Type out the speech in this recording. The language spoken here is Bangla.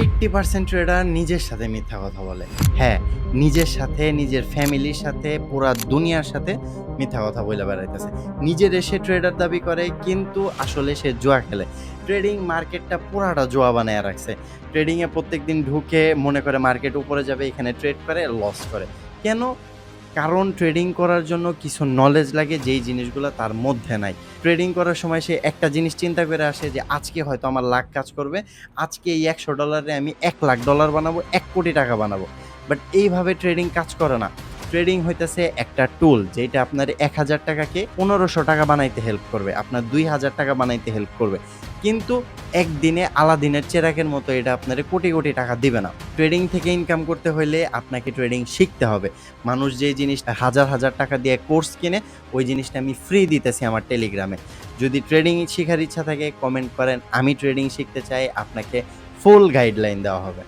এইট্টি পার্সেন্ট ট্রেডার নিজের সাথে মিথ্যা কথা বলে। হ্যাঁ নিজের সাথে, নিজের ফ্যামিলির সাথে, পুরা দুনিয়ার সাথে মিথ্যা কথা বলে বেড়াইতেছে। নিজের এসে ট্রেডার দাবি করে, কিন্তু আসলে সে জুয়া খেলে। ট্রেডিং মার্কেটটা পুরাটা জোয়া বানায় রাখছে। ট্রেডিংয়ে প্রত্যেক দিন ঢুকে মনে করে মার্কেট উপরে যাবে, এখানে ট্রেড করে লস করে। কেন? কারণ ট্রেডিং করার জন্য কিছু নলেজ লাগে যেই জিনিসগুলো তার মধ্যে নাই। ট্রেডিং করার সময় সে একটা জিনিস চিন্তা করে আসে যে, আজকে হয়তো আমার লাখ কাজ করবে, আজকে এই একশো ডলারে আমি এক লাখ ডলার বানাবো, এক কোটি টাকা বানাবো। বাট এইভাবে ট্রেডিং কাজ করে না। ট্রেডিং হইতেছে একটা টুল যেটা আপনার এক হাজার টাকাকে পনেরোশো টাকা বানাইতে হেল্প করবে, আপনার দুই হাজার টাকা বানাইতে হেল্প করবে। কিন্তু একদিনে আলাদিনের চেরাকের মতো এটা আপনার কোটি কোটি টাকা দিবে না। ট্রেডিং থেকে ইনকাম করতে হলে আপনাকে ট্রেডিং শিখতে হবে। মানুষ যে জিনিসটা হাজার হাজার টাকা দিয়ে কোর্স কিনে, ওই জিনিসটা আমি ফ্রি দিতেছি আমার টেলিগ্রামে যদি ট্রেডিং শেখার ইচ্ছা থাকে কমেন্ট করেন। আমি ট্রেডিং শিখতে চাই, আপনাকে ফুল গাইডলাইন দেওয়া হবে।